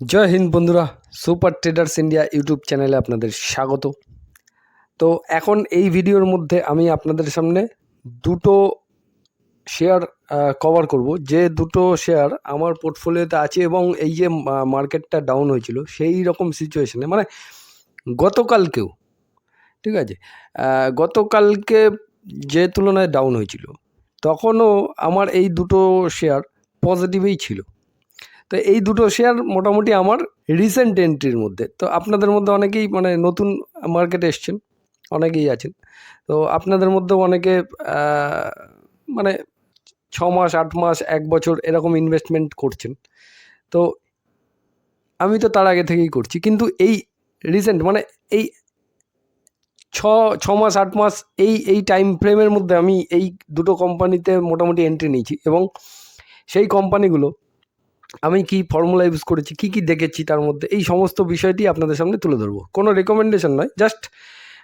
জয় হিন্দ বন্ধুরা, super traders India YouTube চ্যানেলে আপনাদের স্বাগত। তো এখন এই ভিডিওর মধ্যে আমি আপনাদের সামনে দুটো শেয়ার কভার করব। যে দুটো শেয়ার আমার পোর্টফোলিওতে আছে এবং এই যে মার্কেটটা ডাউন হয়েছিল, সেই রকম সিচুয়েশনে মানে গতকালকেও, ঠিক আছে? গতকালকে যে তুলনায় ডাউন হয়েছিল, তখনও আমার এই দুটো শেয়ার পজিটিভেই ছিল। তো এই দুটো শেয়ার মোটামুটি আমার রিসেন্ট এন্ট্রির মধ্যে। তো আপনাদের মধ্যে অনেকেই মানে নতুন মার্কেটে এসছেন, অনেকেই আছেন। তো আপনাদের মধ্যেও অনেকে মানে ছ মাস, আট মাস, এক বছর এরকম ইনভেস্টমেন্ট করছেন। তো আমি তো তার আগে থেকেই করছি, কিন্তু এই রিসেন্ট মানে এই ছ ছ মাস, আট মাস এই এই টাইম ফ্রেমের মধ্যে আমি এই দুটো কোম্পানিতে মোটামুটি এন্ট্রি নিয়েছি এবং সেই কোম্পানিগুলো আমি কি ফর্মুলা ইউজ করেছি, কি কি দেখেছি তার মধ্যে, এই সমস্ত বিষয়টি আপনাদের সামনে তুলে ধরবো। কোনো রেকমেন্ডেশন নয় জাস্ট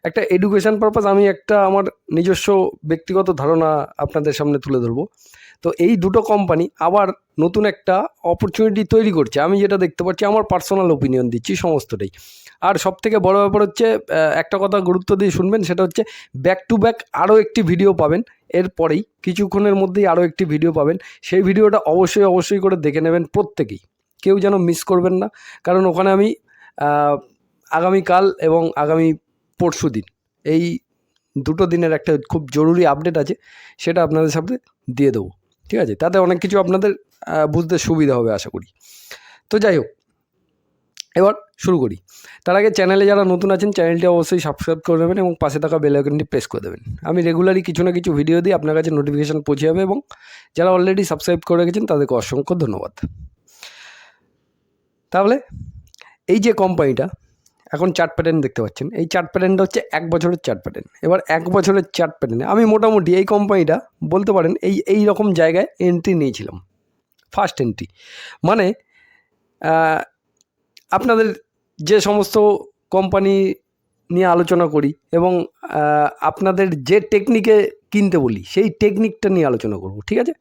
একটা এডুকেশান পারপাস আমি একটা আমার নিজস্ব ব্যক্তিগত ধারণা আপনাদের সামনে তুলে ধরবো। তো এই দুটো কোম্পানি আবার নতুন একটা অপরচুনিটি তৈরি করছে। আমি যেটা দেখতে পাচ্ছি, আমার পার্সোনাল ওপিনিয়ন দিচ্ছি, সমস্তটাই। আর সব থেকে বড় ব্যাপার হচ্ছে একটা কথা গুরুত্ব দিয়ে শুনবেন, সেটা হচ্ছে ব্যাক টু ব্যাক আরও একটি ভিডিও পাবেন। এরপরেই কিছুক্ষণের মধ্যেই আরও একটি ভিডিও পাবেন। সেই ভিডিওটা অবশ্যই অবশ্যই করে দেখে নেবেন প্রত্যেকেই। কেউ যেন মিস করবেন না। কারণ ওখানে আমি আগামীকাল এবং আগামী পরশু দিন, এই দুটো দিনের একটা খুব জরুরি আপডেট আছে, সেটা আপনাদের সাথে দিয়ে দেবো। ঠিক আছে? তাতে অনেক কিছু আপনাদের বুঝতে সুবিধা হবে, আশা করি। তো যাই হোক এবার শুরু করি। তার আগে চ্যানেলে যারা নতুন আছেন, চ্যানেলটি অবশ্যই সাবস্ক্রাইব করে নেবেন এবং পাশে থাকা বেল আইকনটি প্রেস করে দেবেন। আমি রেগুলারই কিছু না কিছু ভিডিও দিই, আপনার কাছে নোটিফিকেশান পৌঁছে যাবে এবং যারা অলরেডি সাবস্ক্রাইব করে রেখেছেন, তাদেরকে অসংখ্য ধন্যবাদ। তাহলে এই যে কোম্পানিটা এখন চার্ট প্যাটার্ন দেখতে পাচ্ছেন। এই চার্ট প্যাটার্নটা হচ্ছে এক বছরের চার্ট প্যাটার্ন এবার এক বছরের চার্ট প্যাটার্নে আমি মোটামুটি এই কোম্পানিটা বলতে পারেন এই এই রকম জায়গায় এন্ট্রি নিয়েছিলাম। ফার্স্ট এন্ট্রি মানে আপনাদের যে সমস্ত কোম্পানি নিয়ে আলোচনা করি এবং আপনাদের যে টেকনিকে কিনতে বলি, সেই টেকনিকটা নিয়ে আলোচনা করব, ঠিক আছে?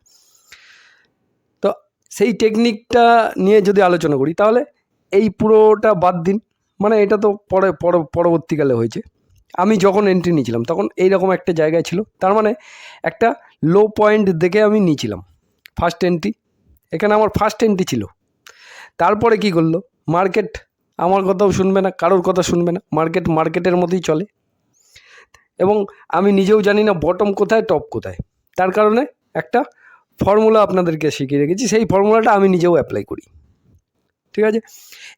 তো সেই টেকনিকটা নিয়ে যদি আলোচনা করি, তাহলে এই পুরোটা বাদ দিন। মানে এটা তো পরে, পর- পরবর্তীকালে হয়েছে। আমি যখন এন্ট্রি নিয়েছিলাম, তখন এইরকম একটা জায়গায় ছিল। তার মানে একটা লো পয়েন্ট দেখে আমি নিয়েছিলাম ফার্স্ট এন্ট্রি এখানে আমার ফার্স্ট এন্ট্রি ছিল। তারপরে কি করল? মার্কেট, আমার কথাও শুনবে না, কারোর কথা শুনবে না, মার্কেট মার্কেটের মতোই চলে। এবং আমি নিজেও জানি না বটম কোথায় টপ কোথায়। তার কারণে একটা ফর্মুলা আপনাদেরকে শিখিয়ে রেখেছি, সেই ফর্মুলাটা আমি নিজেও অ্যাপ্লাই করি। ঠিক আছে?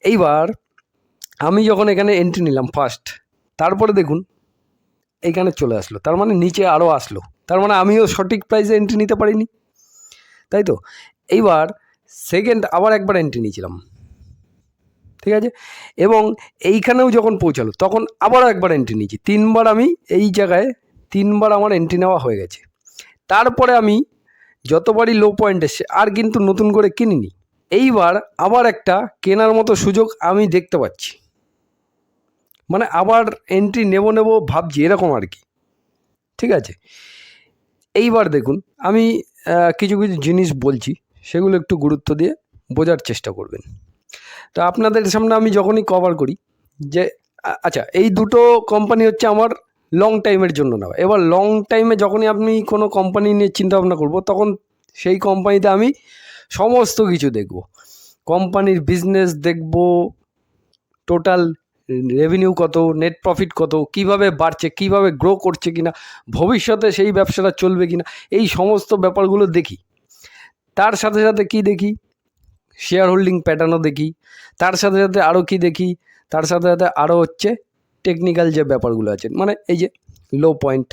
এইবার আমি যখন এখানে এন্ট্রি নিলাম ফার্স্ট তারপরে দেখুন, এইখানে চলে আসলো। তার মানে নিচে আরও আসলো। তার মানে আমিও সঠিক প্রাইসে এন্ট্রি নিতে পারিনি। তাই তো? এইবার সেকেন্ড আবার একবার এন্ট্রি নিয়েছিলাম। ঠিক আছে? এবং এইখানেও যখন পৌঁছালো, তখন আবারও একবার এন্ট্রি নিয়েছি। তিনবার আমি এই জায়গায় তিনবার আমার এন্ট্রি নেওয়া হয়ে গেছে। তারপরে আমি যতবারই লো পয়েন্ট এসছে আর কিন্তু নতুন করে কিনিনি, এইবার আবার একটা কেনার মতো সুযোগ আমি দেখতে পাচ্ছি। মানে আবার এন্ট্রি নেব নেব ভাবছি, এরকম আর কি। ঠিক আছে? এইবার দেখুন, আমি কিছু কিছু জিনিস বলছি, সেগুলো একটু গুরুত্ব দিয়ে বোঝার চেষ্টা করবেন। তো আপনাদের সামনে আমি যখনই কভার করি, যে আচ্ছা এই দুটো কোম্পানি হচ্ছে আমার লং টাইমের জন্য নেওয়া। এবার লং টাইমে যখনই আপনি কোনো কোম্পানি নিয়ে চিন্তা ভাবনা করব, তখন সেই কোম্পানিতে আমি সমস্ত কিছু দেখব। কোম্পানির বিজনেস দেখব টোটাল রেভিনিউ কত নেট প্রফিট কত, কীভাবে বাড়ছে, কীভাবে গ্রো করছে কিনা, ভবিষ্যতে সেই ব্যবসাটা চলবে কিনা, এই সমস্ত ব্যাপারগুলো দেখি। তার সাথে সাথে কি দেখি? শেয়ার হোল্ডিং প্যাটার্নও দেখি। তার সাথে সাথে আরও কি দেখি? তার সাথে সাথে আরও হচ্ছে টেকনিক্যাল যে ব্যাপারগুলো আছে মানে এই যে লো পয়েন্ট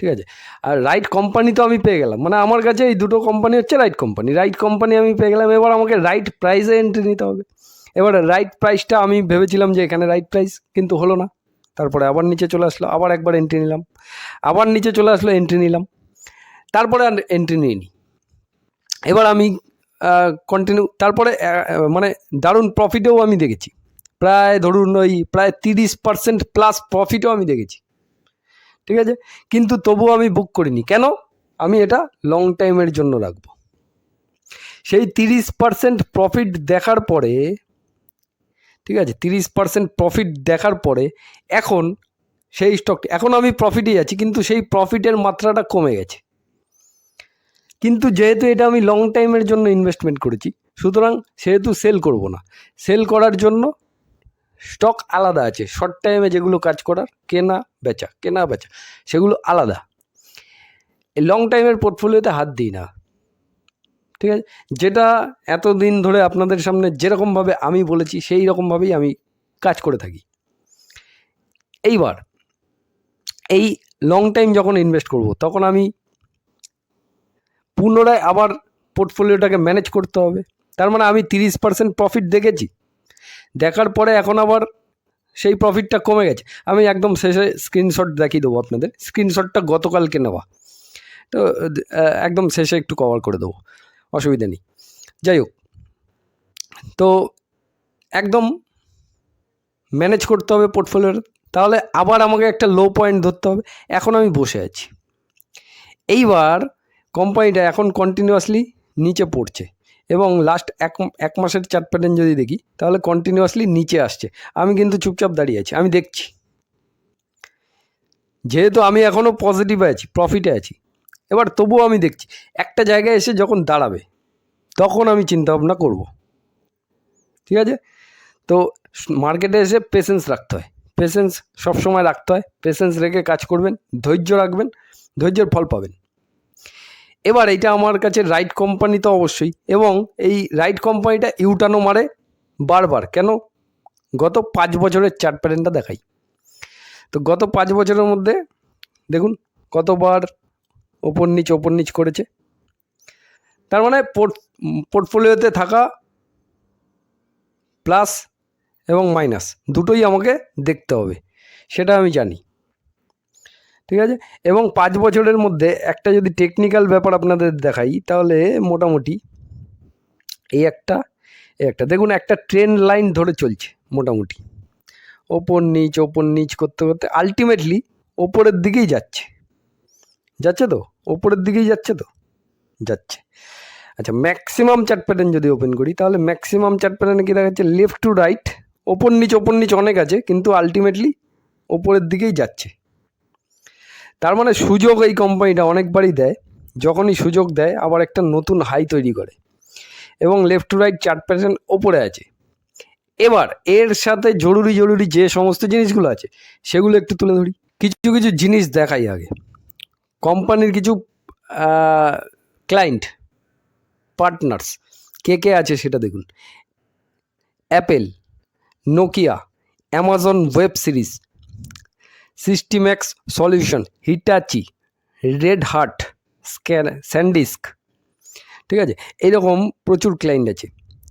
ঠিক আছে? আর রাইট কোম্পানি তো আমি পেয়ে গেলাম মানে আমার কাছে এই দুটো কোম্পানি হচ্ছে রাইট কোম্পানি রাইট কোম্পানি আমি পেয়ে গেলাম, এবার আমাকে রাইট প্রাইসে এন্ট্রি নিতে হবে। এবার রাইট প্রাইসটা আমি ভেবেছিলাম যে এখানে রাইট প্রাইস কিন্তু হলো না। তারপরে আবার নিচে চলে আসলো, আবার একবার এন্ট্রি নিলাম, আবার নিচে চলে আসলো এন্ট্রি নিলাম, তারপরে আর এন্ট্রি নিইনি। এবার আমি কন্টিনিউ তারপরে মানে দারুণ প্রফিটেও আমি দেখেছি। প্রায় ধরুন ওই প্রায় তিরিশ পার্সেন্ট প্লাস প্রফিটও আমি দেখেছি। ঠিক আছে? কিন্তু তবুও আমি বুক করিনি। কেন? আমি এটা লং টাইমের জন্য রাখব। সেই তিরিশ পার্সেন্ট প্রফিট দেখার পরে, ঠিক আছে? তিরিশ পার্সেন্ট প্রফিট দেখার পরে, এখন সেই স্টক এখন আমি প্রফিটেই আছি, কিন্তু সেই প্রফিটের মাত্রাটা কমে গেছে। কিন্তু যেহেতু এটা আমি লং টাইমের জন্য ইনভেস্টমেন্ট করেছি, সুতরাং সেহেতু সেল করব না। সেল করার জন্য স্টক আলাদা আছে। শর্ট টাইমে যেগুলো কাজ করার, কেনা, বেচা কেনা, বেচা, সেগুলো আলাদা। লং টাইমের পোর্টফোলিওতে হাত দিই না। ঠিক আছে? যেটা এতদিন ধরে আপনাদের সামনে যেরকমভাবে আমি বলেছি সেই রকমভাবেই আমি কাজ করে থাকি। এইবার, এই লং টাইম যখন ইনভেস্ট করব, তখন আমি পুনরায় আবার পোর্টফোলিওটাকে ম্যানেজ করতে হবে। তার মানে আমি তিরিশ পার্সেন্ট প্রফিট দেখেছি। দেখার পরে এখন আবার সেই প্রফিটটা কমে গেছে। আমি একদম শেষে স্ক্রিনশট দেখিয়ে দেবো আপনাদের। স্ক্রিনশটটা গতকালকে নেওয়া। তো একদম শেষে একটু কভার করে দেবো। অসুবিধা নেই। যাই হোক। তো, একদম ম্যানেজ করতে হবে পোর্টফোলিওর তাহলে আবার আমাকে একটা লো পয়েন্ট ধরতে হবে। এখন আমি বসে আছি। এইবার কোম্পানিটা এখন কন্টিনিউয়াসলি নিচে পড়ছে। এবং লাস্ট এক এক মাসের চার্ট প্যাটার্ন যদি দেখি, তাহলে কন্টিনিউয়াসলি নিচে আসছে। আমি কিন্তু চুপচাপ দাঁড়িয়ে আছি, আমি দেখছি। যেহেতু আমি এখনও পজিটিভে আছি প্রফিটে আছি, এবার তবুও আমি দেখছি। একটা জায়গায় এসে যখন দাঁড়াবে, তখন আমি চিন্তা ভাবনা করব। ঠিক আছে? তো মার্কেটে এসে পেশেন্স রাখতে হয়। পেশেন্স সবসময় রাখতে হয়। পেশেন্স রেখে কাজ করবেন, ধৈর্য রাখবেন, ধৈর্যের ফল পাবেন। এবার এটা আমার কাছে রাইট কোম্পানি তো অবশ্যই, এবং এই রাইট কোম্পানিটা ইউটানো মারে বারবার। কেন? গত পাঁচ বছরের চার্ট প্যাটার্নটা দেখাই। তো গত পাঁচ বছরের মধ্যে, দেখুন কতবার ওপর নিচ ওপর নিচ করেছে। তার মানে পোর্ট পোর্টফোলিওতে থাকা প্লাস এবং মাইনাস, দুটোই আমাকে দেখতে হবে, সেটা আমি জানি। ঠিক আছে? এবং পাঁচ বছরের মধ্যে একটা যদি টেকনিক্যাল ব্যাপার আপনাদের দেখাই, তাহলে মোটামুটি এই একটা এই একটা। দেখুন, একটা ট্রেন লাইন ধরে চলছে, মোটামুটি। ওপর নিচ ওপর নিচ করতে করতে আলটিমেটলি ওপরের দিকেই যাচ্ছে। যাচ্ছে তো? ওপরের দিকেই যাচ্ছে তো? যাচ্ছে। আচ্ছা ম্যাক্সিমাম চার্ট প্যাটার্ন যদি ওপেন করি, তাহলে ম্যাক্সিমাম চার্ট প্যাটার্নে কী দেখাচ্ছে? লেফট টু রাইট ওপর নিচ ওপর নিচ অনেক আছে, কিন্তু আলটিমেটলি ওপরের দিকেই যাচ্ছে। তার মানে সুযোগ এই কোম্পানিটা অনেকবারই দেয়। যখনই সুযোগ দেয়, আবার একটা নতুন হাই তৈরি করে। এবং left to right chart pattern ওপরে আছে। এবার এর সাথে জরুরি জরুরি যে সমস্ত জিনিসগুলো আছে, সেগুলো একটু তুলে ধরি। কিছু কিছু জিনিস দেখাই আগে। কোম্পানির কিছু ক্লায়েন্ট পার্টনার্স কে কে আছে সেটা দেখুন। Apple Nokia Amazon web series Systimax solution, Hitachi, Red Hat, Scan, SanDisk. ঠিক আছে? এইরকম প্রচুর ক্লায়েন্ট আছে।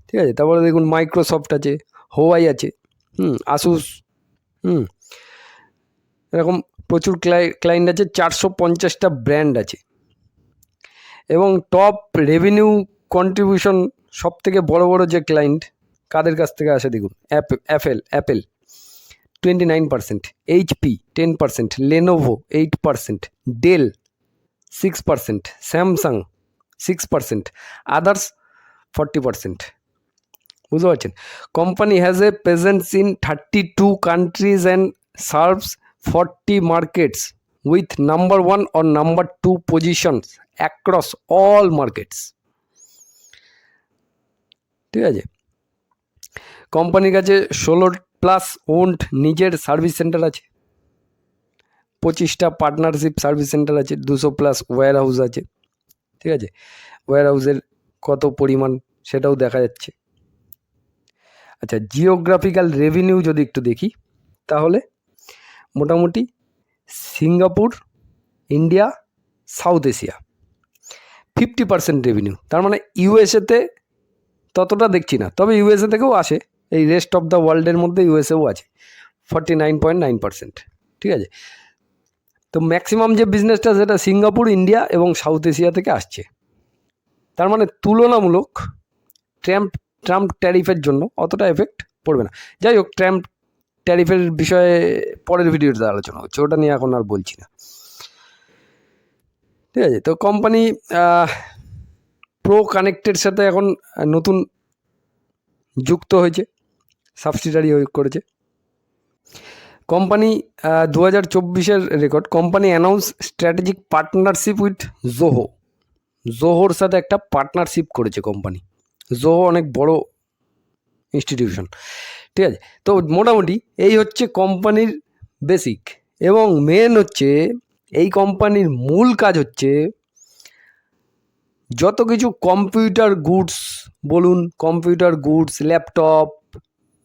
ঠিক আছে? তারপরে দেখুন মাইক্রোসফট আছে হোয়াই আছে, হুম আসুস হুম। এরকম প্রচুর ক্লাই ক্লায়েন্ট আছে, চারশো পঞ্চাশটা ব্র্যান্ড আছে। এবং টপ রেভিনিউ কন্ট্রিবিউশন সব থেকে বড় বড় যে ক্লায়েন্ট কাদের কাছ থেকে আসে দেখুন? Apple Apple twenty nine percent HP ten percent Lenovo eight percent Dell six percent Samsung six percent others forty percent বুঝতে পারছেন? Company has a presence in thirty two countries and serves forty markets with number one or number two positions across all markets ঠিক আছে? কোম্পানির কাছে ষোলো plus owned নিজের service centre আছে। পঁচিশটা পার্টনারশিপ সার্ভিস সেন্টার আছে, দুশো প্লাস ওয়্যার হাউস আছে, ঠিক আছে? ওয়্যার হাউসের কত পরিমাণ সেটাও দেখা যাচ্ছে। আচ্ছা জিওগ্রাফিক্যাল রেভিনিউ যদি একটু দেখি, তাহলে মোটামুটি Singapore, India, South Asia, fifty percent revenue তার মানে ইউএসএতে ততটা দেখছি না, তবে ইউএসএ থেকেও আসে। এই রেস্ট অফ দ্য ওয়ার্ল্ডের মধ্যে ইউএসএও আছে forty nine point nine percent ঠিক আছে? তো ম্যাক্সিমাম যে বিজনেসটা সেটা সিঙ্গাপুর ইন্ডিয়া এবং সাউথ এশিয়া থেকে আসছে। তার মানে তুলনামূলক ট্রাম্প ট্রাম্প ট্যারিফের জন্য অতটা এফেক্ট পড়বে না। যাই হোক ট্রাম্প ট্যারিফের বিষয়ে পরের ভিডিওতে আলোচনা হচ্ছে, ওটা নিয়ে এখন আর বলছি না। ঠিক আছে? তো কোম্পানি প্রো কানেক্টের সাথে এখন নতুন যুক্ত হয়েছে। সাবসিডারি করেছে। কোম্পানি দু হাজার চব্বিশের record company announce strategic partnership with Zoho জোহোর সাথে একটা পার্টনারশিপ করেছে কোম্পানি। জোহো অনেক বড় ইনস্টিটিউশন ঠিক আছে? তো মোটামুটি এই হচ্ছে কোম্পানির বেসিক এবং মেন হচ্ছে এই কোম্পানির মূল কাজ হচ্ছে যত কিছু কম্পিউটার গুডস বলুন computer goods laptop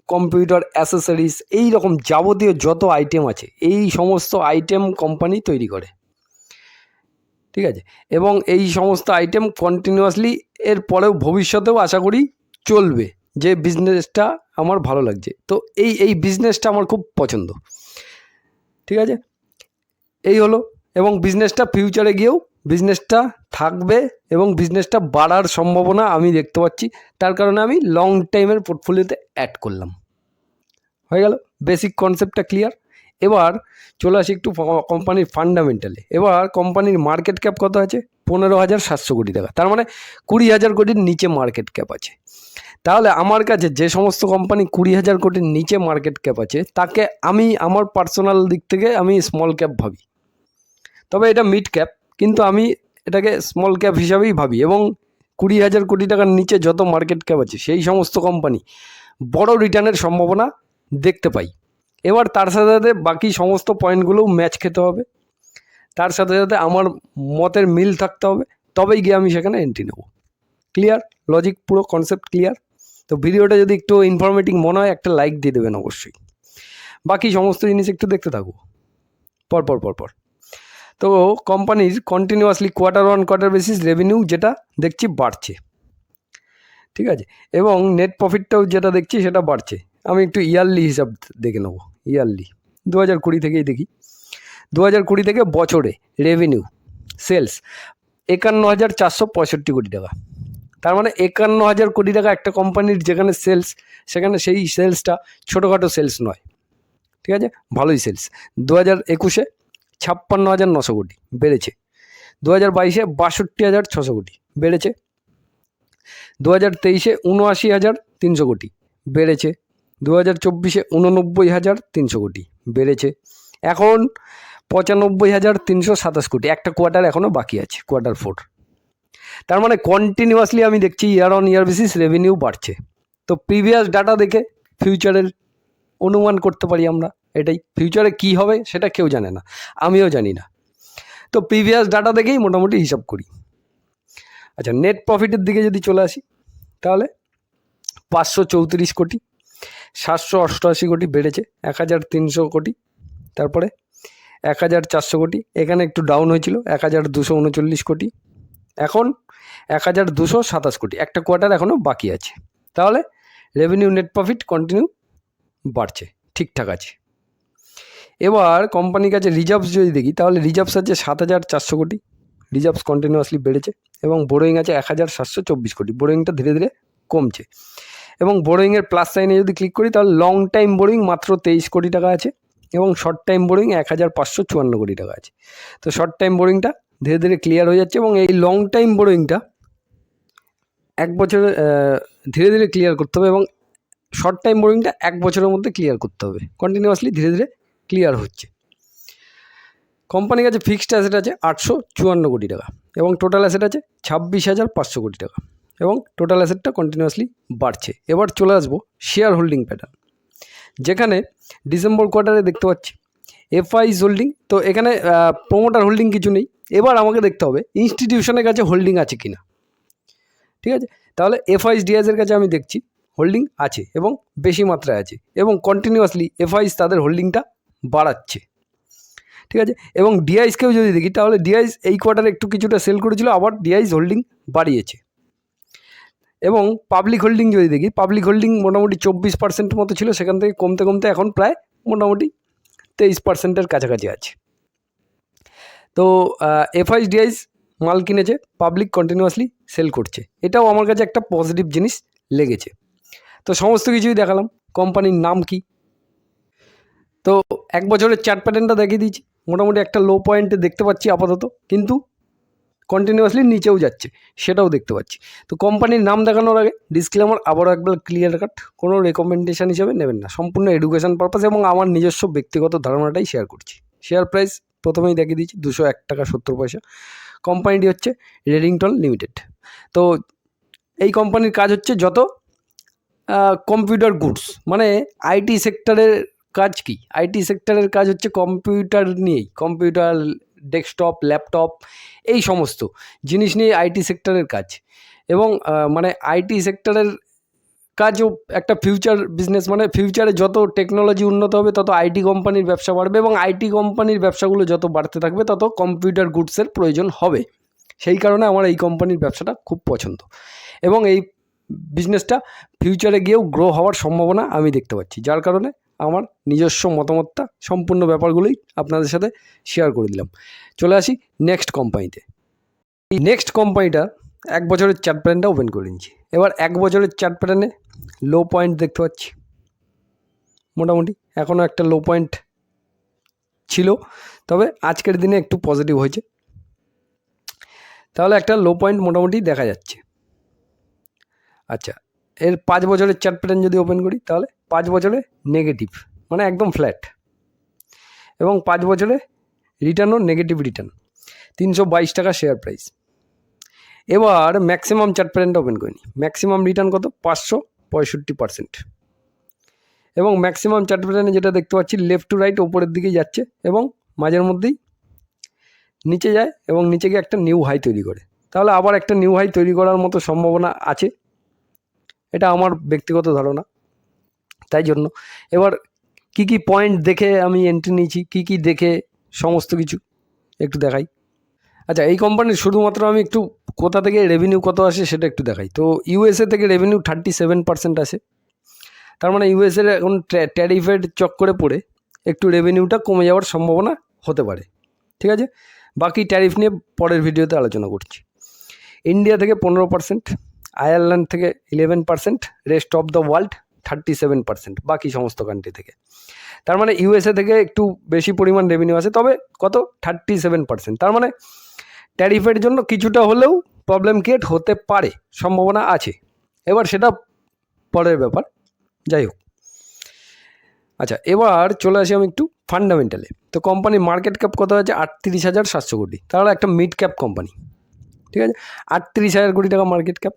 computer accessories এই রকম যাবতীয় যত আইটেম আছে, এই সমস্ত আইটেম কোম্পানি তৈরি করে। ঠিক আছে? এবং এই সমস্ত আইটেম কন্টিনিউয়াসলি এর পরেও ভবিষ্যতেও আশা করি চলবে, যে বিজনেসটা আমার ভালো লাগছে। তো এই এই বিজনেসটা আমার খুব পছন্দ। ঠিক আছে? এই হলো। এবং বিজনেসটা ফিউচারে গিয়েও বিজনেসটা থাকবে এবং বিজনেসটা বাড়ার সম্ভাবনা আমি দেখতে পাচ্ছি। তার কারণে আমি লং টাইমের পোর্টফোলিওতে অ্যাড করলাম। হয়ে গেল? বেসিক কনসেপ্টটা ক্লিয়ার এবার চলে আসি একটু কোম্পানির ফান্ডামেন্টালে এবার কোম্পানির মার্কেট ক্যাপ কত আছে? পনেরো হাজার সাতশো কোটি টাকা। তার মানে কুড়ি হাজার কোটির নিচে মার্কেট ক্যাপ আছে। তাহলে আমার কাছে যে সমস্ত কোম্পানি কুড়ি হাজার কোটির নিচে মার্কেট ক্যাপ আছে, তাকে আমি আমার পার্সোনাল দিক থেকে আমি স্মল ক্যাপ ভাবি। তবে এটা মিড ক্যাপ কিন্তু আমি এটাকে স্মল ক্যাপ হিসাবেই ভাবি এবং কুড়ি হাজার কোটি টাকার নিচে যত মার্কেট ক্যাপ আছে, সেই সমস্ত কোম্পানি বড় রিটার্নের সম্ভাবনা দেখতে পাই। এবার তার সাথে সাথে বাকি সমস্ত পয়েন্টগুলোও ম্যাচ খেতে হবে। তার সাথে সাথে আমার মতের মিল থাকতে হবে। তবেই গিয়ে আমি সেখানে এন্ট্রি নেব। ক্লিয়ার লজিক পুরো কনসেপ্ট ক্লিয়ার তো ভিডিওটা যদি একটু ইনফরমেটিভ মনে হয়, একটা লাইক দিয়ে দেবেন অবশ্যই। বাকি সমস্ত জিনিস একটু দেখতে থাকব পর পর পর পর। তো কোম্পানির continuously quarter on quarter basis revenue যেটা দেখছি বাড়ছে। ঠিক আছে? এবং নেট প্রফিটটাও যেটা দেখছি সেটা বাড়ছে। আমি একটু ইয়ারলি হিসাব দেখে নেব। ইয়ারলি দু হাজার কুড়ি থেকেই দেখি। দু হাজার কুড়ি থেকে বছরে রেভিনিউ সেলস একান্ন হাজার চারশো পঁয়ষট্টি কোটি টাকা। তার মানে একান্ন হাজার কোটি টাকা একটা কোম্পানির যেখানে সেলস সেখানে সেই সেলসটা ছোটোখাটো সেলস নয়। ঠিক আছে? ভালোই সেলস দু হাজার একুশে ছাপ্পান্ন হাজার নশো কোটি বেড়েছে। দু হাজার বাইশে বাষট্টি হাজার ছশো কোটি বেড়েছে। দু হাজার তেইশে উনআশি হাজার তিনশো কোটি বেড়েছে। দু হাজার চব্বিশে উননব্বই হাজার তিনশো কোটি বেড়েছে। এখন পঁচানব্বই হাজার তিনশো সাতাশ কোটি। একটা কোয়ার্টার এখনও বাকি আছে কোয়ার্টার ফোর তার মানে কন্টিনিউয়াসলি আমি দেখছি year on year basis revenue বাড়ছে। তো প্রিভিয়াস ডাটা দেখে ফিউচারের অনুমান করতে পারি আমরা। এটাই ফিউচারে কী হবে সেটা কেউ জানে না, আমিও জানি না। তো প্রিভিয়াস ডাটা দেখেই মোটামুটি হিসাব করি। আচ্ছা নেট প্রফিটের দিকে যদি চলে আসি, তাহলে পাঁচশো চৌত্রিশ কোটি, সাতশো অষ্টআশি কোটি বেড়েছে, এক হাজার তিনশো কোটি, তারপরে এক হাজার চারশো কোটি, এখানে একটু ডাউন হয়েছিল, এক হাজার দুশো উনচল্লিশ কোটি, এখন এক হাজার দুশো সাতাশ কোটি, একটা কোয়ার্টার এখনও বাকি আছে। তাহলে রেভিনিউ নেট প্রফিট কন্টিনিউ বাড়ছে, ঠিকঠাক আছে। এবার কোম্পানির কাছে রিজার্ভস যদি দেখি, তাহলে রিজার্ভস আছে সাত হাজার চারশো কোটি। রিজার্ভস কন্টিনিউয়াসলি বেড়েছে এবং বোরোয়িং আছে এক হাজার সাতশো চব্বিশ কোটি। বোরোয়িংটা ধীরে ধীরে কমছে। এবং বোরোয়িংয়ের প্লাস সাইনে যদি ক্লিক করি, তাহলে লং টাইম বোরিং মাত্র তেইশ কোটি টাকা আছে এবং শর্ট টাইম বোরিং এক হাজার পাঁচশো চুয়ান্ন কোটি টাকা আছে। তো শর্ট টাইম বোরিংটা ধীরে ধীরে ক্লিয়ার হয়ে যাচ্ছে এবং এই লং টাইম বোরিংটা এক বছরে ধীরে ধীরে ক্লিয়ার করতে হবে এবং শর্ট টাইম বোরিংটা এক বছরের মধ্যে ক্লিয়ার করতে হবে। কন্টিনিউয়াসলি ধীরে ধীরে ক্লিয়ার হচ্ছে। কোম্পানির কাছে ফিক্সড অ্যাসেট আছে আটশো চুয়ান্ন কোটি টাকা এবং টোটাল অ্যাসেট আছে ছাব্বিশ হাজার পাঁচশো কোটি টাকা এবং টোটাল অ্যাসেটটা কন্টিনিউয়াসলি বাড়ছে। এবার চলে আসব শেয়ার হোল্ডিং প্যাটার্ন যেখানে ডিসেম্বর কোয়ার্টারে দেখতে পাচ্ছি এফআইস হোল্ডিং তো এখানে প্রোমোটার হোল্ডিং কিছু নেই। এবার আমাকে দেখতে হবে ইনস্টিটিউশনের কাছে হোল্ডিং আছে কি না ঠিক আছে? তাহলে এফআইস ডিআইসের কাছে আমি দেখছি হোল্ডিং আছে এবং বেশি মাত্রায় আছে এবং কন্টিনিউয়াসলি এফআইস তাদের হোল্ডিংটা বাড়াচ্ছে। ঠিক আছে? এবং ডিআইসকেও যদি দেখি, তাহলে ডিআইস এই কোয়ার্টারে একটু কিছুটা সেল করেছিল, আবার ডিআইস হোল্ডিং বাড়িয়েছে। এবং পাবলিক হোল্ডিং যদি দেখি পাবলিক হোল্ডিং মোটামুটি চব্বিশ পার্সেন্ট মতো ছিল, সেখান থেকে কমতে কমতে এখন প্রায় মোটামুটি তেইশ পার্সেন্টের কাছাকাছি আছে। তো এফআইস ডিআইস মাল কিনেছে পাবলিক কন্টিনিউয়াসলি সেল করছে। এটাও আমার কাছে একটা পজিটিভ জিনিস লেগেছে। তো সমস্ত কিছুই দেখালাম। কোম্পানির নাম কি? তো এক বছরের চার্ট প্যাটার্নটা দেখিয়ে দিয়েছি। মোটামুটি একটা লো পয়েন্টে দেখতে পাচ্ছি আপাতত, কিন্তু কন্টিনিউয়াসলি নিচেও যাচ্ছে, সেটাও দেখতে পাচ্ছি। তো কোম্পানির নাম দেখানোর আগে ডিসক্লেমার আবারও একবার ক্লিয়ার কাট কোনো রেকমেন্ডেশন হিসেবে নেবেন না। সম্পূর্ণ এডুকেশন পারপাস এবং আমার নিজস্ব ব্যক্তিগত ধারণাটাই শেয়ার করছি। শেয়ার প্রাইস প্রথমেই দেখিয়ে দিচ্ছি দুশো এক টাকা সত্তর পয়সা। কোম্পানিটি হচ্ছে রেডিংটন লিমিটেড তো এই কোম্পানির কাজ হচ্ছে যত কম্পিউটার গুডস মানে আইটি সেক্টরের কাজ কি? আইটি সেক্টরের কাজ হচ্ছে কম্পিউটার নিয়েই, কম্পিউটার, ডেস্কটপ, ল্যাপটপ, এই সমস্ত জিনিস নিয়ে আইটি সেক্টরের কাজ। এবং মানে আইটি সেক্টরের কাজও একটা ফিউচার বিজনেস মানে ফিউচারে যত টেকনোলজি উন্নত হবে, তত আইটি কোম্পানির ব্যবসা বাড়বে এবং আইটি কোম্পানির ব্যবসাগুলো যত বাড়তে থাকবে, তত কম্পিউটার গুডসের প্রয়োজন হবে। সেই কারণে আমার এই কোম্পানির ব্যবসাটা খুব পছন্দ। এবং এই বিজনেসটা ফিউচারে গিয়েও গ্রো হওয়ার সম্ভাবনা আমি দেখতে পাচ্ছি। যার কারণে আমার নিজস্ব মতামতটা, সম্পূর্ণ ব্যাপারগুলোই আপনাদের সাথে শেয়ার করে দিলাম। চলে আসি নেক্সট কোম্পানিতে এই নেক্সট কোম্পানিটা এক বছরের চার্ট প্ল্যানটা ওপেন করে নিচ্ছি এবার এক বছরের চার্ট প্ল্যানে লো পয়েন্ট দেখতে পাচ্ছি। মোটামুটি এখনও একটা লো পয়েন্ট ছিল, তবে আজকের দিনে একটু পজিটিভ হয়েছে। তাহলে একটা লো পয়েন্ট মোটামুটি দেখা যাচ্ছে। আচ্ছা এর পাঁচ বছরের চার্ট প্যাটার্ন যদি ওপেন করি, তাহলে পাঁচ বছরে নেগেটিভ মানে একদম ফ্ল্যাট এবং পাঁচ বছরে রিটার্নও নেগেটিভ রিটার্ন তিনশো বাইশ টাকা শেয়ার প্রাইস এবার ম্যাক্সিমাম চার্ট প্যাটার্নটা ওপেন করে নিই ম্যাক্সিমাম রিটার্ন কত? পাঁচশো পঁয়ষট্টি পার্সেন্ট এবং ম্যাক্সিমাম চার্ট প্যাটার্নে যেটা দেখতে পাচ্ছি লেফট টু রাইট ওপরের দিকেই যাচ্ছে এবং মাঝের মধ্যেই নিচে যায় এবং নিচে গিয়ে একটা নিউ হাই তৈরি করে। তাহলে আবার একটা নিউ হাই তৈরি করার মতো সম্ভাবনা আছে। এটা আমার ব্যক্তিগত ধারণা, তাই জন্য। এবার কি কি পয়েন্ট দেখে আমি এন্ট্রি নিয়েছি, কি কি দেখে সমস্ত কিছু একটু দেখাই। আচ্ছা এই কোম্পানির শুধুমাত্র আমি একটু কোথা থেকে রেভিনিউ কত আসে সেটা একটু দেখাই। তো ইউএসএ থেকে রেভিনিউ থার্টি সেভেন পার্সেন্ট আসে। তার মানে ইউএসএর এখন ট্যারিফের চক্করে পড়ে একটু রেভিনিউটা কমে যাওয়ার সম্ভাবনা হতে পারে। ঠিক আছে? বাকি ট্যারিফ নিয়ে পরের ভিডিওতে আলোচনা করছি। ইন্ডিয়া থেকে পনেরো পার্সেন্ট আয়ারল্যান্ড থেকে eleven percent rest of the world thirty seven percent বাকি সমস্ত কান্ট্রি থেকে। তার মানে ইউএসএ থেকে একটু বেশি পরিমাণ রেভিনিউ আসে, তবে কত? থার্টি সেভেন পার্সেন্ট তার মানে ট্যারিফের জন্য কিছুটা হলেও প্রবলেম ক্রিয়েট হতে পারে, সম্ভাবনা আছে। এবার সেটা পরের ব্যাপার, যাই হোক। আচ্ছা এবার চলে আসি আমি একটু ফান্ডামেন্টালে তো কোম্পানির মার্কেট ক্যাপ কত আছে? আটত্রিশ হাজার সাতশো কোটি। তাহলে একটা মিড ক্যাপ কোম্পানি ঠিক আছে? আটত্রিশ হাজার কোটি টাকা মার্কেট ক্যাপ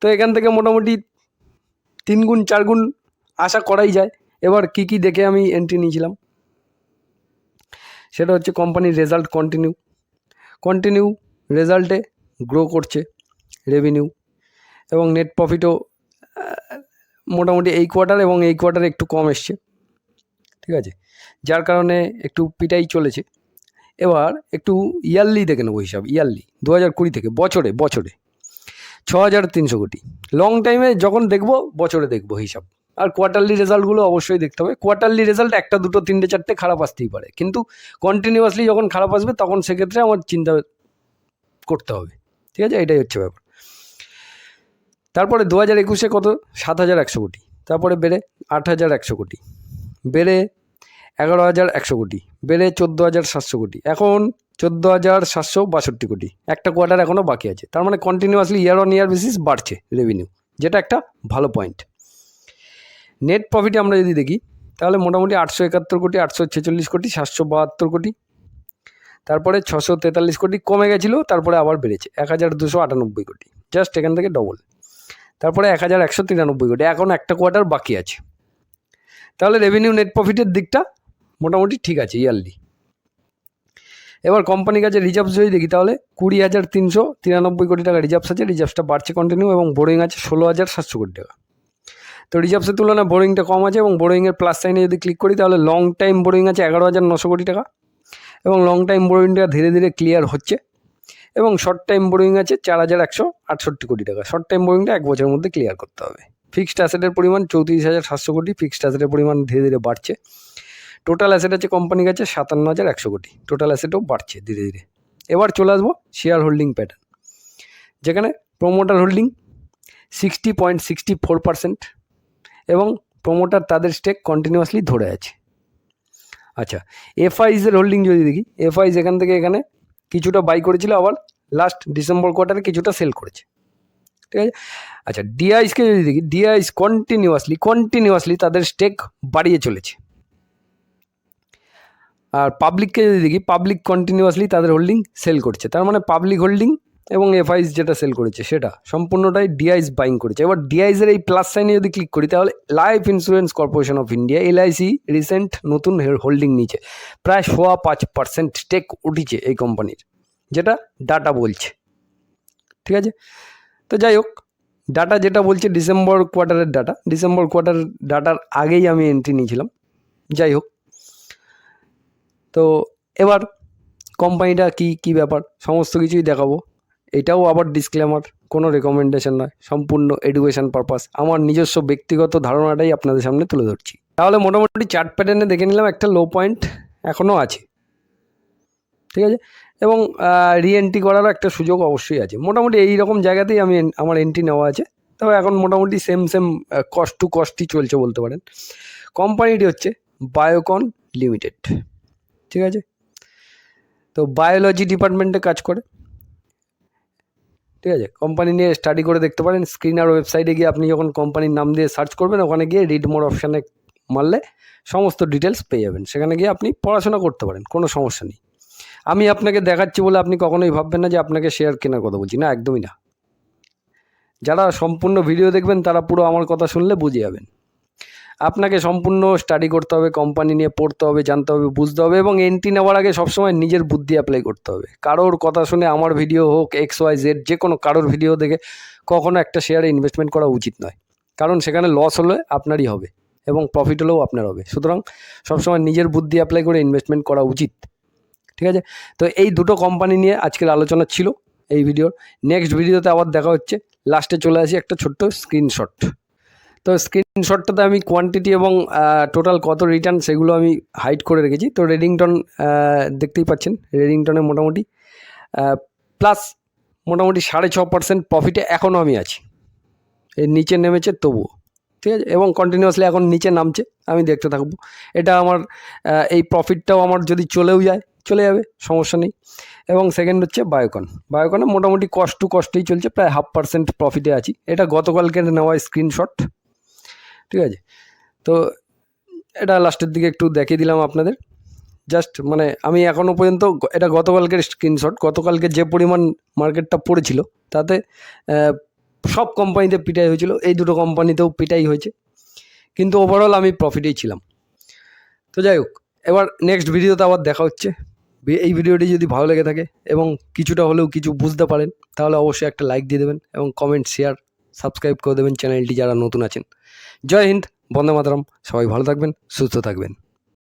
তো এখান থেকে মোটামুটি তিন গুণ, চার গুণ আশা করাই যায়। এবার কি কি দেখে আমি এন্ট্রি নিয়েছিলাম। সেটা হচ্ছে কোম্পানির রেজাল্ট কন্টিনিউ কন্টিনিউ রেজাল্টে গ্রো করছে রেভিনিউ এবং নেট প্রফিটও মোটামুটি এই কোয়ার্টার এবং এই কোয়ার্টারে একটু কম এসছে। ঠিক আছে? যার কারণে একটু পিটাই চলেছে। এবার একটু ইয়ারলি দেখে নেব হিসাব ইয়ারলি দু হাজার কুড়ি থেকে, বছরে বছরে। ছ হাজার তিনশো কোটি। লং টাইমে যখন দেখব, বছরে দেখব হিসাব। আর কোয়ার্টারলি রেজাল্টগুলো অবশ্যই দেখতে হবে। কোয়ার্টারলি রেজাল্ট একটা, দুটো, তিনটে, চারটে খারাপ আসতেই পারে। কিন্তু কন্টিনিউয়াসলি যখন খারাপ আসবে, তখন সেক্ষেত্রে আমার চিন্তা করতে হবে। ঠিক আছে? এটাই হচ্ছে ব্যাপার। তারপরে দু হাজার একুশে কত? সাত হাজার একশো কোটি। তারপরে বেড়ে আট হাজার একশো কোটি। বেড়ে এগারো হাজার একশো কোটি। বেড়ে চোদ্দ হাজার সাতশো কোটি। এখন চোদ্দ হাজার সাতশো বাষট্টি কোটি। একটা কোয়ার্টার এখনও বাকি আছে। তার মানে continuously year on year basis বাড়ছে রেভিনিউ যেটা একটা ভালো পয়েন্ট নেট প্রফিটে আমরা যদি দেখি, তাহলে মোটামুটি আটশো একাত্তর কোটি, আটশো ছেচল্লিশ কোটি, সাতশো বাহাত্তর কোটি। তারপরে ছশো তেতাল্লিশ কোটি কমে গেছিল, তারপরে আবার বেড়েছে। এক হাজার দুশো আটানব্বই কোটি। জাস্ট এখান থেকে ডবল তারপরে এক হাজার একশো তিরানব্বই কোটি। এখন একটা কোয়ার্টার বাকি আছে। তাহলে রেভিনিউ নেট প্রফিটের দিকটা মোটামুটি ঠিক আছে ইয়ারলি এবার কোম্পানির কাছে রিজার্ভস যদি দেখি তাহলে কুড়ি হাজার তিনশো তিরানব্বই কোটি টাকা রিজার্ভস আছে রিজার্ভসটা বাড়ছে কন্টিনিউ এবং বোরিং আছে ষোলো হাজার সাতশো কোটি টাকা। তো রিজার্ভসের তুলনায় বোরিংটা কম আছে এবং বোরিংয়ের প্লাস সাইনে যদি ক্লিক করি তাহলে লং টাইম বোরিং আছে এগারো হাজার নশো কোটি টাকা এবং লং টাইম বোরিংটা ধীরে ধীরে ক্লিয়ার হচ্ছে এবং শর্ট টাইম বোরিং আছে চার হাজার একশো আটষট্টি কোটি টাকা। শর্ট টাইম বোরিংটা এক বছরের মধ্যে ক্লিয়ার করতে হবে। ফিক্সড অ্যাসেটের পরিমাণ চৌত্রিশ হাজার সাতশো কোটি ফিক্সড অ্যাসেটের পরিমাণ ধীরে ধীরে বাড়ছে। টোটাল অ্যাসেট আছে কোম্পানির কাছে সাতান্ন হাজার একশো কোটি। টোটাল অ্যাসেটও বাড়ছে ধীরে ধীরে। এবার চলে আসব শেয়ার হোল্ডিং প্যাটার্ন যেখানে promoter holding sixty point sixty four percent এবং প্রোমোটার তাদের স্টেক কন্টিনিউয়াসলি ধরে আছে। আচ্ছা এফআইজের হোল্ডিং যদি দেখি এফআইজ এখান থেকে এখানে কিছুটা বাই করেছিল, আবার লাস্ট ডিসেম্বর কোয়ার্টারে কিছুটা সেল করেছে। ঠিক আছে? আচ্ছা ডিআইসকে যদি দেখি ডিআইস কন্টিনিউয়াসলি কন্টিনিউয়াসলি তাদের স্টেক বাড়িয়ে চলেছে। আর পাবলিককে যদি দেখি পাবলিক কন্টিনিউয়াসলি তাদের হোল্ডিং সেল করছে। তার মানে পাবলিক হোল্ডিং এবং এফআইস যেটা সেল করেছে, সেটা সম্পূর্ণটাই ডিআইস বাইং করেছে। এবার ডিআইসের এই প্লাস সাইনে যদি ক্লিক করি, তাহলে life insurance corporation of India LIC recent নতুন হোল্ডিং নিয়েছে। প্রায় সোয়া পাঁচ পার্সেন্ট স্টেক উঠিছে এই কোম্পানির যেটা ডাটা বলছে। ঠিক আছে? তো যাই হোক ডাটা যেটা বলছে ডিসেম্বর কোয়ার্টারের ডাটা ডিসেম্বর কোয়ার্টার ডাটার আগেই আমি এন্ট্রি নিয়েছিলাম। যাই হোক তো এবার কোম্পানিটা কি কি ব্যাপার? সমস্ত কিছুই দেখাবো। এটাও আবার ডিসক্লেমার কোনো রেকমেন্ডেশন নয়, সম্পূর্ণ এডুকেশন পারপাস আমার নিজস্ব ব্যক্তিগত ধারণাটাই আপনাদের সামনে তুলে ধরছি। তাহলে মোটামুটি চার্ট প্যাটার্নে দেখে নিলাম, একটা লো পয়েন্ট এখনও আছে। ঠিক আছে? এবং রিএন্ট্রি করারও একটা সুযোগ অবশ্যই আছে। মোটামুটি এই রকম জায়গাতেই আমি আমার এন্ট্রি নেওয়া আছে। তবে এখন মোটামুটি সেম সেম কস্ট টু কস্টই চলছে বলতে পারেন। কোম্পানিটি হচ্ছে বায়োকন লিমিটেড ঠিক আছে? তো বায়োলজি ডিপার্টমেন্টে কাজ করে। ঠিক আছে? কোম্পানি নিয়ে স্টাডি করে দেখতে পারেন। স্ক্রিন আর ওয়েবসাইটে গিয়ে আপনি যখন কোম্পানির নাম দিয়ে সার্চ করবেন, ওখানে গিয়ে রিড মোর অপশানে মারলে সমস্ত ডিটেলস পেয়ে যাবেন। সেখানে গিয়ে আপনি পড়াশোনা করতে পারেন, কোনো সমস্যা নেই। আমি আপনাকে দেখাচ্ছি বলে আপনি কখনোই ভাববেন না যে আপনাকে শেয়ার কেনার কথা বলছি। না, একদমই না। যারা সম্পূর্ণ ভিডিও দেখবেন, তারা পুরো আমার কথা শুনলে বুঝে যাবেন। আপনাকে সম্পূর্ণ স্টাডি করতে হবে কোম্পানি নিয়ে পড়তে হবে, জানতে হবে, বুঝতে হবে এবং এন্ট্রি নেওয়ার আগে সবসময় নিজের বুদ্ধি অ্যাপ্লাই করতে হবে। কারোর কথা শুনে আমার ভিডিও হোক এক্স ওয়াই জেড যে কোনো কারোর ভিডিও দেখে কখনো একটা শেয়ারে ইনভেস্টমেন্ট করা উচিত নয়। কারণ সেখানে লস হলে আপনারই হবে এবং প্রফিট হলেও আপনার হবে। সুতরাং সবসময় নিজের বুদ্ধি অ্যাপ্লাই করে ইনভেস্টমেন্ট করা উচিত। ঠিক আছে? তো এই দুটো কোম্পানি নিয়ে আজকের আলোচনা ছিল এই ভিডিওর নেক্সট ভিডিওতে আবার দেখা হচ্ছে। লাস্টে চলে আসি একটা ছোট্ট স্ক্রিনশট তো স্ক্রিনশটটাতে আমি কোয়ান্টিটি এবং টোটাল কত রিটার্ন সেগুলো আমি হাইড করে রেখেছি। তো রেডিংটন দেখতেই পাচ্ছেন রেডিংটনে মোটামুটি প্লাস মোটামুটি সাড়ে ছ পার্সেন্ট প্রফিটে এখনও আমি আছি। এর নিচে নেমেছে তবুও, ঠিক আছে? এবং কন্টিনিউয়াসলি এখন নিচে নামছে, আমি দেখতে থাকব। এটা আমার এই প্রফিটটাও আমার যদি চলেও যায়, চলে যাবে, সমস্যা নেই। এবং সেকেন্ড হচ্ছে বায়োকন বায়োকনে মোটামুটি কস্ট টু কস্টেই চলছে, প্রায় হাফ পার্সেন্ট প্রফিটে আছি। এটা গতকালকে নেওয়া স্ক্রিনশট ঠিক আছে? তো এটা লাস্টের দিকে একটু দেখিয়ে দিলাম আপনাদের। জাস্ট মানে আমি এখনও পর্যন্ত এটা গতকালকের স্ক্রিনশট গতকালকে যে পরিমাণ মার্কেটটা পড়েছিল, তাতে সব কোম্পানিতে পিটাই হয়েছিল, এই দুটো কোম্পানিতেও পিটাই হয়েছে। কিন্তু ওভারঅল আমি প্রফিটেই ছিলাম। তো যাই হোক, এবার নেক্সট ভিডিওতে আবার দেখা হচ্ছে। এই ভিডিওটি যদি ভালো লেগে থাকে এবং কিছুটা হলেও কিছু বুঝতে পারেন, তাহলে অবশ্যই একটা লাইক দিয়ে দেবেন এবং কমেন্ট শেয়ার সাবস্ক্রাইব করে দেবেন চ্যানেলটি যারা নতুন আছেন। জয় হিন্দ বন্দে মাতরম। সবাই ভালো থাকবেন সুস্থ থাকবেন।